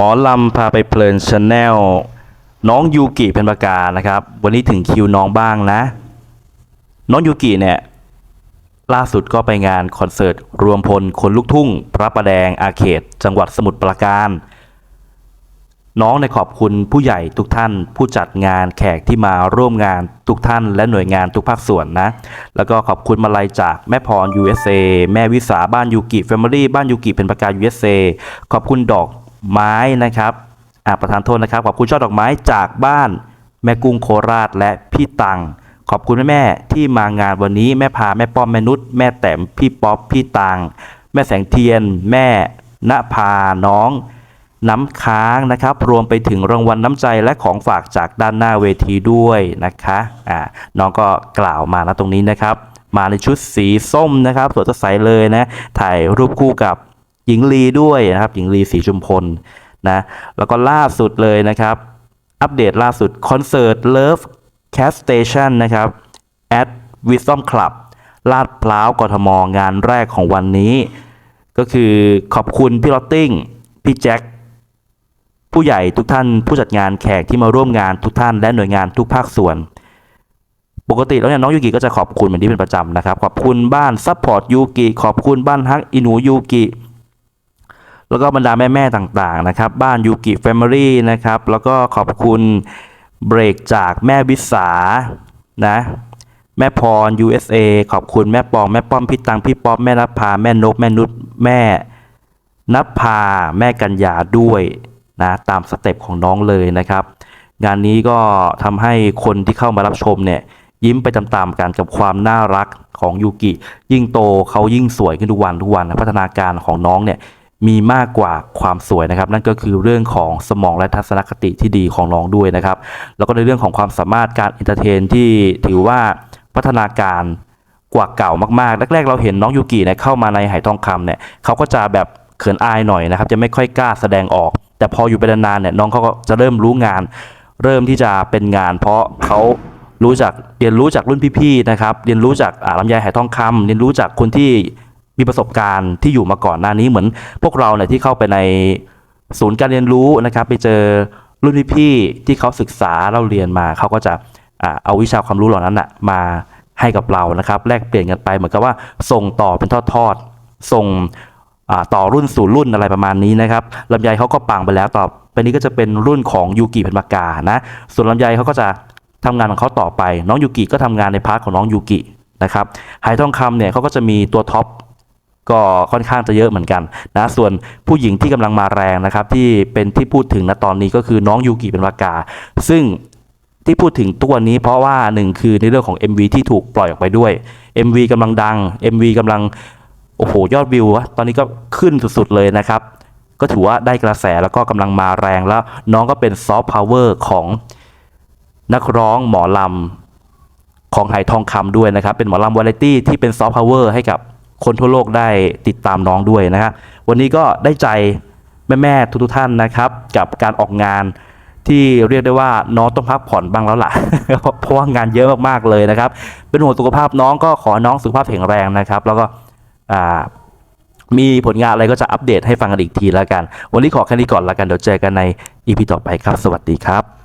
หมอลำพาไปเพลินชาแนลน้องยูกิเป็นประกานะครับ วันนี้ถึงคิวน้องบ้างนะ น้องยูกิเนี่ยล่าสุดก็ไปงานคอนเสิร์ตรวมพลคนลูกทุ่ง พระประแดงอาเขต จังหวัดสมุทรปราการ น้องในขอบคุณผู้ใหญ่ทุกท่าน ผู้จัดงานแขกที่มาร่วมงานทุกท่าน และหน่วยงานทุกภาคส่วนนะ แล้วก็ขอบคุณมาลัยจากแม่พร USA แม่วิสาบ้านยูกิแฟมิลี่บ้านยูกิเป็นประกา USA ขอบคุณดอก ไม้นะครับอ่าประธานโทษนะครับขอบคุณช่อดอกไม้จากบ้านแม่กุ้งโคราชและพี่ตัง ขอบคุณแม่แม่ที่มางานวันนี้แม่พาแม่ป้อมแม่นุชแม่แต้มพี่ป๊อปพี่ตัง แม่แสงเทียน แม่ณภาน้อง น้ำค้างนะครับ รวมไปถึงรางวัลน้ำใจและของฝากจากด้านหน้าเวทีด้วยนะคะอ่าน้องก็กล่าวมานะตรงนี้นะครับ มาในชุดสีส้มนะครับสวยสดใสเลยนะ ถ่ายรูปคู่กับ หญิงลีด้วยนะครับ หญิงลีสีชุมพลนะแล้วก็ล่าสุดเลยนะครับ อัปเดตล่าสุดคอนเสิร์ต Love Cat Station นะครับ at Wisdom Club ลาดพร้าวกทมงานแรกของวันนี้ ก็คือขอบคุณพี่ลอตติ้ง พี่แจ็คผู้ใหญ่ทุกท่านผู้จัดงานแขกที่มาร่วมงานทุกท่านและหน่วยงานทุกภาคส่วน ปกติแล้วเนี่ยน้องยูกิก็จะขอบคุณเหมือนที่เป็นประจำนะครับ ขอบคุณบ้านซัพพอร์ตยูกิขอบคุณบ้านฮักอินูยูกิ แล้วก็บรรดาแม่ ๆ ต่างๆนะครับ บ้านยูกิแฟมิลี่นะครับ แล้วก็ขอบคุณเบรกจากแม่วิสานะ แม่พร USA ขอบคุณแม่ปอง แม่ป้อม พี่ตัง พี่ป๊อป แม่นภาแม่นก แม่นุชแม่นภาแม่กัญญาด้วยนะตามสเต็ปของน้องเลยนะครับ งานนี้ก็ทำให้คนที่เข้ามารับชมเนี่ยยิ้มไปตามๆกันกับความน่ารักของยูกิ ยิ่งโตเขายิ่งสวยขึ้นทุกวันทุกวันนะพัฒนาการของน้องเนี่ย มีมากกว่าความสวยนะครับ นั่นก็คือเรื่องของสมองและทัศนคติที่ดีของน้องด้วยนะครับ แล้วก็ในเรื่องของความสามารถการเอนเตอร์เทนที่ถือว่าพัฒนาการกว่าเก่ามากๆ แรกๆ เราเห็นน้องยูกิเนี่ยเข้ามาในไหทองคำเนี่ยเขาก็จะแบบเขินอายหน่อยนะครับ จะไม่ค่อยกล้าแสดงออก แต่พออยู่ไปนานๆเนี่ยน้องเขาก็จะเริ่มรู้งาน เริ่มที่จะเป็นงาน เพราะเขารู้จากเรียนรู้จากรุ่นพี่ๆนะครับ เรียนรู้จากอ่าลำไยไหทองคำเรียนรู้จากคนที่ มีประสบการณ์ที่อยู่มาก่อนหน้านี้เหมือนพวกเราเนี่ยที่เข้าไปในศูนย์การเรียนรู้นะครับ ไปเจอรุ่นพี่ๆที่เขาศึกษาเราเรียนมาเขาก็จะเอาวิชาความรู้เหล่านั้นนะมาให้กับเรานะครับแลกเปลี่ยนกันไปเหมือนกับว่าส่งต่อเป็นทอดๆส่งต่อรุ่นสู่รุ่นอะไรประมาณนี้นะครับลำไยเขาก็ปังไปแล้วต่อไปนี้ก็จะเป็นรุ่นของยูกิเพนมากานะส่วนลำไยเขาก็จะทำงานของเขาต่อไป น้องยูกิก็ทำงานในพาร์ทของน้องยูกินะครับไหทองคำเนี่ยเขาก็จะมีตัวท็อป ก็ค่อนข้างจะเยอะเหมือนกันนะส่วนผู้หญิงที่กำลังมาแรงนะครับที่เป็นที่พูดถึงณตอนนี้ก็คือน้องยูกิเป็นมากา ซึ่งที่พูดถึงตัวนี้เพราะว่าหนึ่งคือในเรื่องของ MV ที่ถูกปล่อยออกไปด้วย MV กำลังดัง MV กำลังโอ้โหยอดวิววะตอนนี้ก็ขึ้นสุดๆเลยนะครับ ก็ถือว่าได้กระแสแล้วก็กำลังมาแรงแล้วน้องก็เป็นซอฟต์พาวเวอร์ของนักร้องหมอลำของไหทองคำด้วยนะครับ เป็นหมอลำวาไรตี้ที่เป็นซอฟต์พาวเวอร์ให้กับ คนทั่วโลกได้ติดตามน้องด้วยนะครับวันนี้ก็ได้ใจแม่ๆทุกๆท่านนะครับ กับการออกงานที่เรียกได้ว่าน้องต้องพักผ่อนบ้างแล้วล่ะ เพราะว่างานเยอะมากๆเลยนะครับ เป็นห่วงสุขภาพน้องก็ขอน้องสุขภาพแข็งแรงนะครับ แล้วก็มีผลงานอะไรก็จะอัปเดตให้ฟังกันอีกทีแล้วกัน วันนี้ขอแค่นี้ก่อนแล้วกันเดี๋ยวเจอกันในอีพีต่อไปครับ สวัสดีครับ